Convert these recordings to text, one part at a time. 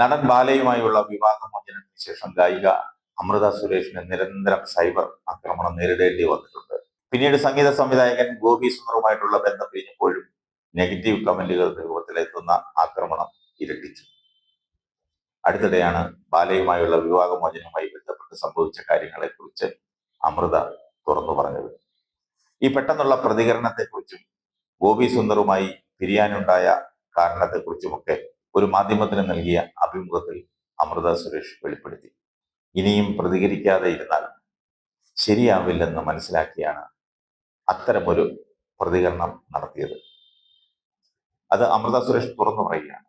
നടൻ ബാലയുമായുള്ള വിവാഹമോചനത്തിന് ശേഷം ഗായിക അമൃത സുരേഷിന് നിരന്തരം സൈബർ ആക്രമണം നേരിടേണ്ടി വന്നിട്ടുണ്ട്. പിന്നീട് സംഗീത സംവിധായകൻ ഗോപി സുന്ദറുമായിട്ടുള്ള ബന്ധം പിരിഞ്ഞപ്പോഴും നെഗറ്റീവ് കമന്റുകളുടെ രൂപത്തിലെത്തുന്ന ആക്രമണം ഇരട്ടിച്ചു. അടുത്തിടെയാണ് ബാലയുമായുള്ള വിവാഹമോചനവുമായി ബന്ധപ്പെട്ട് സംഭവിച്ച കാര്യങ്ങളെക്കുറിച്ച് അമൃത തുറന്നു പറഞ്ഞത്. ഈ പെട്ടെന്നുള്ള പ്രതികരണത്തെക്കുറിച്ചും ഗോപി സുന്ദറുമായി പിരിയാനുണ്ടായ കാരണത്തെക്കുറിച്ചുമൊക്കെ ഒരു മാധ്യമത്തിന് നൽകിയ അഭിമുഖത്തിൽ അമൃത സുരേഷ് വെളിപ്പെടുത്തി. ഇനിയും പ്രതികരിക്കാതെ ഇരുന്നാൽ ശരിയാവില്ലെന്ന് മനസ്സിലാക്കിയാണ് അത്തരമൊരു പ്രതികരണം നടത്തിയത്. അത് അമൃത സുരേഷ് തുറന്നു പറയുകയാണ്.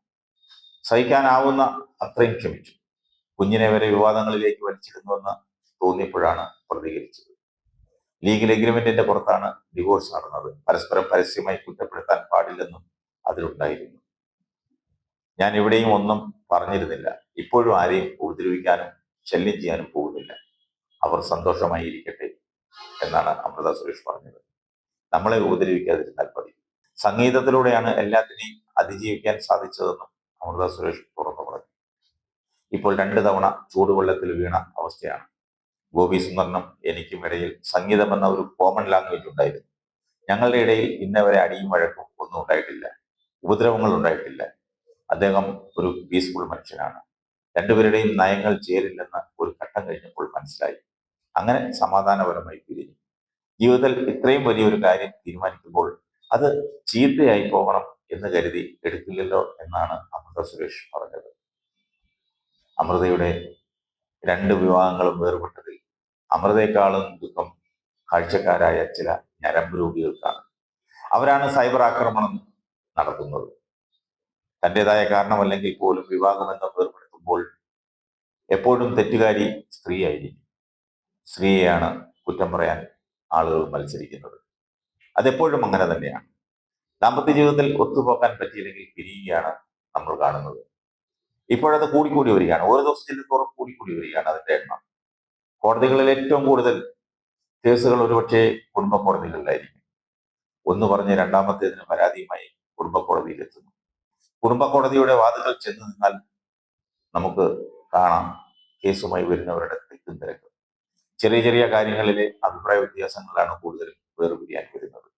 സഹിക്കാനാവുന്ന അത്രയും ക്ഷമിച്ചു. കുഞ്ഞിനെ വരെ വിവാദങ്ങളിലേക്ക് വലിച്ചിടുന്നുവെന്ന് തോന്നിയപ്പോഴാണ് പ്രതികരിച്ചത്. ലീഗൽ എഗ്രിമെന്റിന്റെ പുറത്താണ് ഡിവോഴ്സ് നടന്നത്. പരസ്പരം പരസ്യമായി കുറ്റപ്പെടുത്താൻ പാടില്ലെന്നും അതിലുണ്ടായിരുന്നു. ഞാൻ ഇവിടെയും ഒന്നും പറഞ്ഞിരുന്നില്ല. ഇപ്പോഴും ആരെയും ഉപദ്രവിക്കാനും ശല്യം ചെയ്യാനും പോകുന്നില്ല. അവർ സന്തോഷമായി ഇരിക്കട്ടെ എന്നാണ് അമൃത സുരേഷ് പറഞ്ഞത്. നമ്മളെ ഉപദ്രവിക്കാതിരുന്നാൽ മതി. സംഗീതത്തിലൂടെയാണ് എല്ലാത്തിനെയും അതിജീവിക്കാൻ സാധിച്ചതെന്നും അമൃത സുരേഷ് തുറന്നു പറഞ്ഞു. ഇപ്പോൾ രണ്ട് തവണ ചൂടുവെള്ളത്തിൽ വീണ അവസ്ഥയാണ്. ഗോപി സുന്ദരനും എനിക്കും ഇടയിൽ സംഗീതം എന്ന ഒരു കോമൺ ലാംഗ്വേജ് ഉണ്ടായിരുന്നു. ഞങ്ങളുടെ ഇടയിൽ ഇന്നവരെ അടിയും വഴക്കും ഒന്നും ഉണ്ടായിട്ടില്ല. ഉപദ്രവങ്ങൾ ഉണ്ടായിട്ടില്ല. അദ്ദേഹം ഒരു പീസ്ഫുൾ മനുഷ്യനാണ്. രണ്ടുപേരുടെയും നയങ്ങൾ ചേരില്ലെന്ന് ഒരു ഘട്ടം കഴിഞ്ഞപ്പോൾ മനസ്സിലായി. അങ്ങനെ സമാധാനപരമായി പിരിഞ്ഞു. ജീവിതത്തിൽ ഇത്രയും വലിയൊരു കാര്യം തീരുമാനിക്കുമ്പോൾ അത് ചീത്തയായി പോകണം എന്ന് കരുതി എടുക്കില്ലല്ലോ എന്നാണ് അമൃത സുരേഷ് പറഞ്ഞത്. അമൃതയുടെ രണ്ട് വിവാഹങ്ങളും വേർപെട്ടതിൽ അമൃതയെക്കാളും ദുഃഖം കാഴ്ചക്കാരായ ചില ഞരമ്പ് രോഗികൾക്കാണ്. അവരാണ് സൈബർ ആക്രമണം നടത്തുന്നത്. തന്റെതായ കാരണമല്ലെങ്കിൽ പോലും വിവാഹമെന്ന് വേർപെടുത്തുമ്പോൾ എപ്പോഴും തെറ്റുകാരി സ്ത്രീയായിരിക്കും. സ്ത്രീയെയാണ് കുറ്റം പറയാൻ ആളുകൾ മത്സരിക്കുന്നത്. അതെപ്പോഴും അങ്ങനെ തന്നെയാണ്. ദാമ്പത്യ ജീവിതത്തിൽ ഒത്തുപോക്കാൻ പറ്റിയില്ലെങ്കിൽ പിരിയുകയാണ് നമ്മൾ കാണുന്നത്. ഇപ്പോഴത് കൂടിക്കൂടി വരികയാണ്. ഓരോ ദിവസം ചെല്ലുന്നോറും കൂടിക്കൂടി വരികയാണ് അതിന്റെ എണ്ണം. കോടതികളിൽ ഏറ്റവും കൂടുതൽ കേസുകൾ ഒരുപക്ഷെ കുടുംബ കോടതികളിലായിരിക്കും. ഒന്ന് പറഞ്ഞ് രണ്ടാമത്തേതിന് പരാതിയുമായി കുടുംബ കോടതിയിലെത്തുന്നു. കുടുംബ കോടതിയുടെ വാതുകൾ ചെന്ന് നിന്നാൽ നമുക്ക് കാണാം കേസുമായി വരുന്നവരുടെ തിക്കും തിരക്കും ചെറിയ ചെറിയ കാര്യങ്ങളിലെ അഭിപ്രായ വ്യത്യാസങ്ങളാണ് കൂടുതലും വേർപിരിയാൻ വരുന്നത്.